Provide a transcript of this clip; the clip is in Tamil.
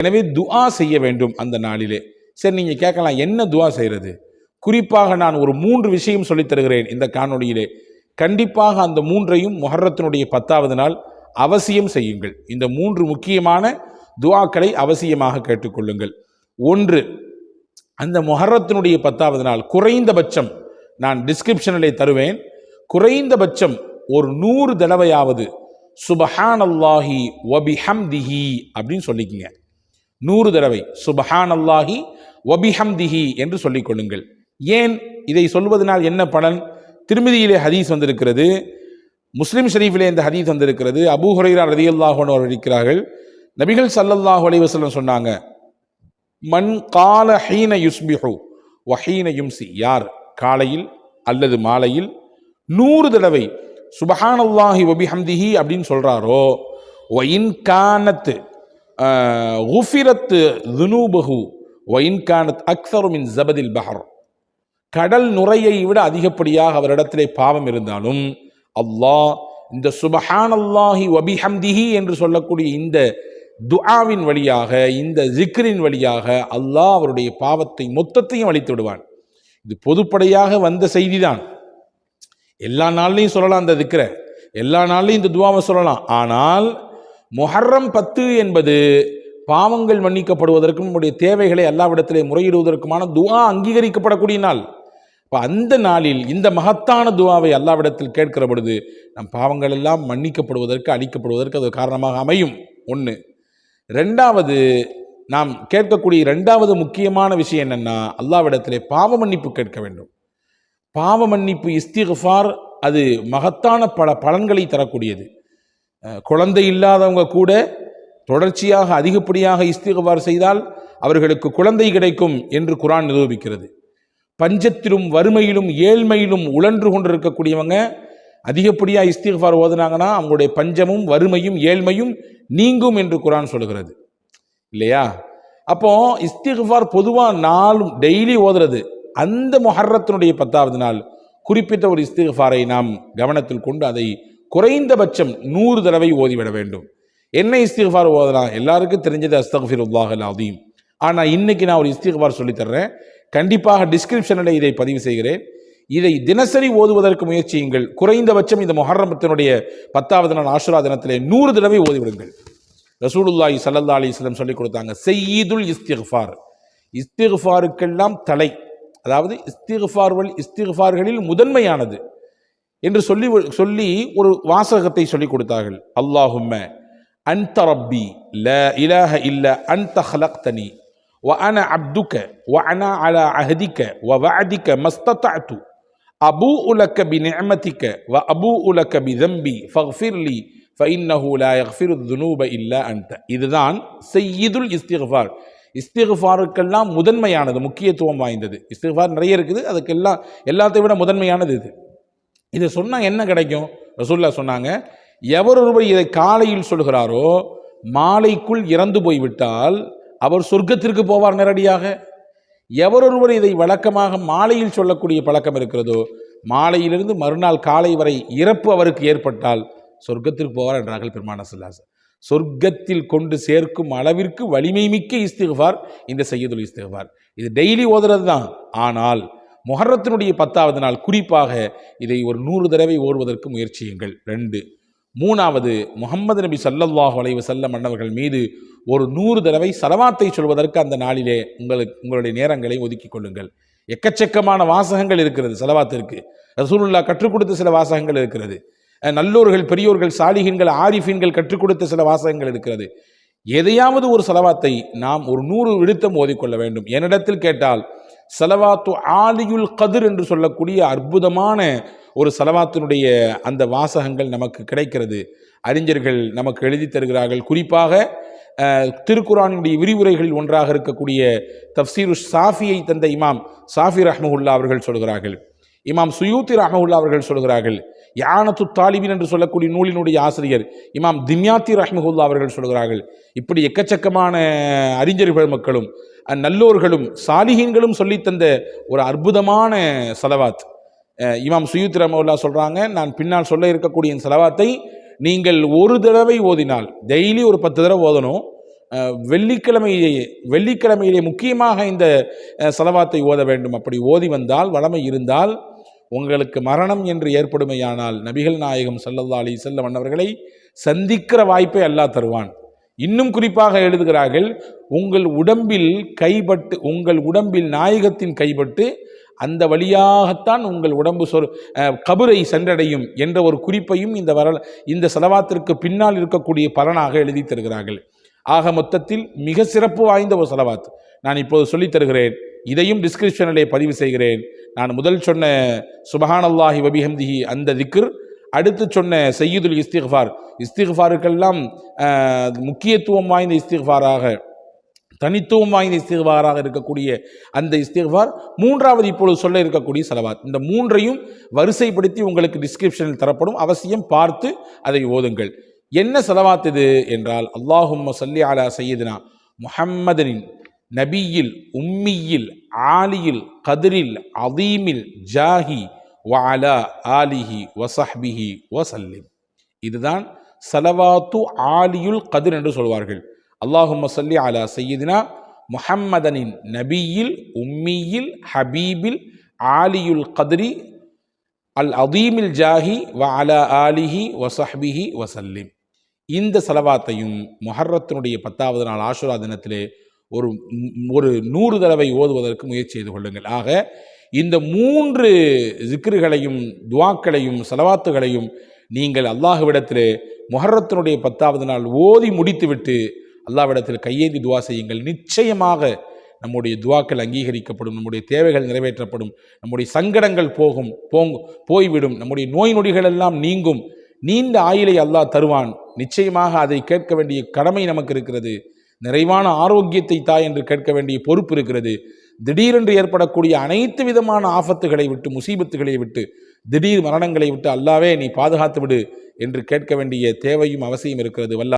எனவே துஆ செய்ய வேண்டும் அந்த நாளிலே. சரி நீங்கள் கேட்கலாம் என்ன துவா செய்கிறது குறிப்பாக நான் ஒரு மூன்று விஷயம் சொல்லித் தருகிறேன் இந்த காணொலியிலே கண்டிப்பாக அந்த மூன்றையும் முஹர்ரத்தினுடைய பத்தாவது நாள் அவசியம் செய்யுங்கள். இந்த மூன்று முக்கியமான துவாக்களை அவசியமாக கேட்டுக்கொள்ளுங்கள். ஒன்று அந்த முஹர்ரத்தினுடைய பத்தாவது நாள் குறைந்தபட்சம் நான் டிஸ்கிரிப்ஷனிலே தருவேன். குறைந்தபட்சம் ஒரு நூறு தடவையாவது சுபஹான் அல்லாஹி வபிஹம்திஹி அப்படின்னு சொல்லிக்கங்க. நூறு தடவை. சுபஹான் அல்லாஹி ஒபிஹம்திஹி என்று சொல்லிக் கொள்ளுங்கள். ஏன் இதை சொல்வதனால் என்ன பலன்? திருமதியிலே ஹதீஸ் வந்திருக்கிறது. முஸ்லிம் ஷரீஃபிலே இந்த ஹதீஸ் வந்திருக்கிறது. அபூ ஹுரைரா ரதியல்லாஹு அவர் இருக்கிறார்கள் நபிகள் சல்லல்லாஹு அலைஹி வஸல்லம் சொன்னாங்க மண் கால ஹீன யுஸ்பிஹு வஹீன யும்சி. யார்? காலையில் அல்லது மாலையில்? நூறு தடவை. சுபஹானல்லாஹி ஒபிஹம்திஹி அப்படின்னு சொல்கிறாரோ ஒயின் கானத்து குஃபிரத்து துனூபகு ஒயின்கானத் கானத் மின் ஜபதில் பஹர் கடல் நுரையை விட அதிகப்படியாக அவரிடத்திலே பாவம் இருந்தாலும் அல்லாஹ் இந்த சுபஹான் அல்லாஹி வபிஹம்திஹி என்று சொல்லக்கூடிய இந்த துஆவின் வழியாக இந்த ஜிக்ரின் வழியாக அல்லாஹ் அவருடைய பாவத்தை மொத்தத்தையும் அழித்து விடுவான். இது பொதுப்படையாக வந்த செய்திதான். எல்லா நாள்லையும் சொல்லலாம் அந்த திக்ர எல்லா நாள்லையும் இந்த துவாவை சொல்லலாம். ஆனால் முஹர்ரம் பத்து என்பது பாவங்கள் மன்னிக்கப்படுவதற்கும் நம்முடைய தேவைகளை அல்லாவிடத்திலே முறையிடுவதற்குமான துவா அங்கீகரிக்கப்படக்கூடிய நாள். இப்போ அந்த நாளில் இந்த மகத்தான துவாவை அல்லாவிடத்தில் கேட்கிற பொழுது நம் பாவங்கள் எல்லாம் மன்னிக்கப்படுவதற்கு அளிக்கப்படுவதற்கு அது காரணமாக அமையும். ஒன்று ரெண்டாவது நாம் கேட்கக்கூடிய ரெண்டாவது முக்கியமான விஷயம் என்னென்னா அல்லாவிடத்திலே பாவ மன்னிப்பு கேட்க வேண்டும். பாவ மன்னிப்பு இஸ்திஃபார் அது மகத்தான பல பலன்களை தரக்கூடியது. குழந்தை இல்லாதவங்க கூட தொடர்ச்சியாக அதிகப்படியாக இஸ்திஃபார் செய்தால் அவர்களுக்கு குழந்தை கிடைக்கும் என்று குரான் நிரூபிக்கிறது. பஞ்சத்திலும் வறுமையிலும் ஏழ்மையிலும் உழன்று கொண்டிருக்கக்கூடியவங்க அதிகப்படியாக இஸ்திஃபார் ஓதுனாங்கன்னா அவங்களுடைய பஞ்சமும் வறுமையும் ஏழ்மையும் நீங்கும் என்று குரான் சொல்கிறது. இல்லையா? அப்போ இஸ்திஃபார் பொதுவாக நாளும் டெய்லி ஓதுறது அந்த முஹர்ரத்தினுடைய பத்தாவது நாள். குறிப்பிட்ட ஒரு இஸ்திஃபாரை நாம் கவனத்தில் கொண்டு அதை குறைந்தபட்சம் நூறு தடவை ஓதிவிட வேண்டும். என்ன இஸ்திஃபார் ஓதலாம்? எல்லாருக்கும் தெரிஞ்சது அஸ்தக்ஃபிருல்லாஹ் அல் அதீம் ஆனால் இன்னைக்கு நான் ஒரு இஸ்திஃபார் சொல்லித் தர்றேன். கண்டிப்பாக டிஸ்கிரிப்ஷனில் இதை பதிவு செய்கிறேன். இதை தினசரி ஓதுவதற்கு முயற்சியுங்கள். குறைந்தபட்சம் இந்த மொஹரமத்தினுடைய பத்தாவது நாள் ஆஷுரா தினத்திலே நூறு தடவை ஓதிவிடுங்கள். ரசூலுல்லாஹி சல்லா அலிஸ்லம் சொல்லிக் கொடுத்தாங்க செய்யீதுல் இஸ்திஃபார் இஸ்திஃபாருக்கெல்லாம் தலை. அதாவது இஸ்திஃபார்கள் இஸ்திஃபார்களில் முதன்மையானது. என்று சொல்லி சொல்லி ஒரு வாசகத்தை சொல்லிக் கொடுத்தார்கள். அல்லாஹும்ம அன்த ரப்பி ல இலாஹ இல்ல அன்த ஹலக்தனி வ அன அப்துக்க வ அன அல அஹதிக்க வ வஅதிக்க மஸ்தத்து அபு உலக்க பி நியமதிக்க வ அபு உலக்க பி தம்பி ஃபஃபிர்லி ஃபைன்னஹு லா யஃபிரு துனூப இல்ல அன்த. இதுதான் செய்யுதுல் இஸ்திஃபார். இஸ்திஃபாருக்கெல்லாம் முதன்மையானது முக்கியத்துவம் வாய்ந்தது. இஸ்திஃபார் நிறைய இருக்குது அதுக்கெல்லாம் எல்லாத்தையும் விட முதன்மையானது இது. இதை சொன்னால் என்ன கிடைக்கும்? ரசூல்லா சொன்னாங்க எவர் ஒருவர் இதை காலையில் சொல்கிறாரோ மாலைக்குள் இறந்து போய்விட்டால் அவர் சொர்க்கத்திற்கு போவார் நேரடியாக. எவரொருவர் இதை வழக்கமாக மாலையில் சொல்லக்கூடிய பழக்கம் இருக்கிறதோ மாலையிலிருந்து மறுநாள் காலை வரை இறப்பு அவருக்கு ஏற்பட்டால் சொர்க்கத்திற்கு போவார் என்றார்கள் பெருமான சொல்லாஸ் சொர்க்கத்தில் கொண்டு சேர்க்கும் அளவிற்கு வலிமை மிக்க இஸ்திஃபார் இந்த செய்யதுல் இஸ்திஃபார். இது டெய்லி ஓதுறது தான் ஆனால் மொஹரத்தினுடைய பத்தாவது நாள். குறிப்பாக இதை ஒரு நூறு தடவை ஓடுவதற்கு முயற்சியுங்கள். ரெண்டு. மூணாவது முகமது நபி சல்லதுவாஹ் வலைவு செல்ல மன்னர்கள் மீது ஒரு நூறு தடவை சலவாத்தை சொல்வதற்கு அந்த நாளிலே உங்களுக்கு உங்களுடைய நேரங்களை ஒதுக்கி கொள்ளுங்கள். எக்கச்சக்கமான வாசகங்கள் இருக்கிறது சலவாத்திற்கு. ரசூலுல்லா கற்றுக் கொடுத்த சில வாசகங்கள் இருக்கிறது. நல்லோர்கள் பெரியோர்கள் சாலிகின்கள் ஆரிஃபின்கள் கற்றுக் கொடுத்த சில வாசகங்கள் இருக்கிறது. எதையாவது ஒரு செலவாத்தை நாம் ஒரு நூறு விடுத்தம் ஓதிக்கொள்ள வேண்டும். என்னிடத்தில் கேட்டால் சலவாத்து ஆலியுல் கதிர் என்று சொல்லக்கூடிய அற்புதமான ஒரு சலவாத்தினுடைய அந்த வாசகங்கள் நமக்கு கிடைக்கிறது. அறிஞர்கள் நமக்கு எழுதி தருகிறார்கள். குறிப்பாக திருக்குறானுடைய திருக்குரானுடைய விரிவுரைகளில் ஒன்றாக இருக்கக்கூடிய தப்சீரு சாஃபியை தந்த இமாம் சாஃபி ரஹ்மஹுல்லா அவர்கள் சொல்கிறார்கள். இமாம் சுயூத்தி ரஹ்மஹுல்லா அவர்கள் சொல்கிறார்கள் யானத்து தாலிபின் என்று சொல்லக்கூடிய நூலினுடைய ஆசிரியர் இமாம் திம்யாத்தி ரஹ்மஹுல்லா அவர்கள் சொல்கிறார்கள். இப்படி எக்கச்சக்கமான அறிஞர்கள் மக்களும் நல்லோர்களும் சாலிஹீன்களும் சொல்லித்தந்த ஒரு அற்புதமான சலவாத். இமாம் சுயூத் ரஹ்மஹுல்லா சொல்கிறாங்க நான் பின்னால் சொல்ல இருக்கக்கூடிய இந்த சலவாத்தை நீங்கள் ஒரு தடவை ஓதினால் டெய்லி ஒரு பத்து தடவை ஓதணும். வெள்ளிக்கிழமையே வெள்ளிக்கிழமையிலே முக்கியமாக இந்த செலவாத்தை சலவாத்தை ஓத வேண்டும். அப்படி ஓதி வந்தால் வளமை இருந்தால் உங்களுக்கு மரணம் என்று ஏற்படுமையானால் நபிகள் நாயகம் ஸல்லல்லாஹு அலி செல்லம் அன்னவர்களை சந்திக்கிற வாய்ப்பை அல்லாஹ் தருவான். இன்னும் குறிப்பாக எழுதுகிறார்கள் உங்கள் உடம்பில் கைபட்டு உங்கள் உடம்பில் நாயகத்தின் கைப்பட்டு அந்த வழியாகத்தான் உங்கள் உடம்பு சொல் அஹ், கபரை சென்றடையும் என்ற ஒரு குறிப்பையும் இந்த வரல இந்த செலவாத்திற்கு பின்னால் இருக்கக்கூடிய பலனாக எழுதி தருகிறார்கள். ஆக மொத்தத்தில் மிக சிறப்பு வாய்ந்த ஒரு செலவாத். நான் இப்போது சொல்லித் தருகிறேன் இதையும் டிஸ்கிரிப்ஷனிலே பதிவு செய்கிறேன். நான் முதல் சொன்ன சுபஹானல்லாஹி வபிஹம்திஹி அந்த திக்ர் அடுத்து சொன்ன சையீதுல் இஸ்திஃபார் இஸ்திஃபாருக்கெல்லாம் முக்கியத்துவம் வாய்ந்த இஸ்திஃபாராக தனித்துவம் வாய்ந்த இஸ்திஃபாராக இருக்கக்கூடிய அந்த இஸ்திஃபார் மூன்றாவது இப்பொழுது சொல்ல இருக்கக்கூடிய செலவாத். இந்த மூன்றையும் வரிசைப்படுத்தி உங்களுக்கு டிஸ்கிரிப்ஷனில் தரப்படும். அவசியம் பார்த்து அதை ஓதுங்கள். என்ன செலவாத் இது? என்றால் அல்லாஹும் சல்லி அலா சையதுனா முஹம்மதனின் நபியில் உம்மியில் ஆலியில் கதிரில் அதீமில் ஜாஹி வாலா ஆலிஹி வசஹ்பிஹி வசல்லிம். இதுதான் சலவாத்து ஆலியுல் கதிர் என்று சொல்வார்கள். அல்லாஹும் சல்லி அலா சையதினா முஹம்மதனின் நபியில் உம்மியில் ஹபீபில் ஆலியுல் கதிரி அல் அதீமில் ஜாஹி வ அலா ஆலிஹி வசஹ்பிஹி வசல்லிம். இந்த செலவாத்தையும் மொஹர்ரத்தினுடைய பத்தாவது நாள் ஆஷுரா தினத்திலே ஒரு ஒரு நூறு தடவை ஓதுவதற்கு முயற்சி செய்து கொள்ளுங்கள். ஆக இந்த மூன்று ஜிக்ருகளையும் துவாக்களையும் செலவாத்துகளையும் நீங்கள் அல்லாஹுவிடத்தில் முஹர்ரத்தினுடைய பத்தாவது நாள் ஓதி முடித்துவிட்டு அல்லாவிடத்தில் கையேந்தி துவா செய்யுங்கள். நிச்சயமாக நம்முடைய துவாக்கள் அங்கீகரிக்கப்படும் நம்முடைய தேவைகள் நிறைவேற்றப்படும் நம்முடைய சங்கடங்கள் போகும் போங் போய்விடும் நம்முடைய நோய் நொடிகள் எல்லாம் நீங்கும். நீண்ட ஆயுளை அல்லாஹ் தருவான். நிச்சயமாக அதை கேட்க வேண்டிய கடமை நமக்கு இருக்கிறது. நிறைவான ஆரோக்கியத்தை தா என்று கேட்க வேண்டிய பொறுப்பு இருக்கிறது. திடீரென்று ஏற்படக்கூடிய அனைத்து விதமான ஆபத்துகளை விட்டு முசீபத்துகளை விட்டு திடீர் மரணங்களை விட்டு அல்லாவே நீ பாதுகாத்து விடு என்று கேட்க வேண்டிய தேவையும் அவசியம் இருக்கிறது. வல்ல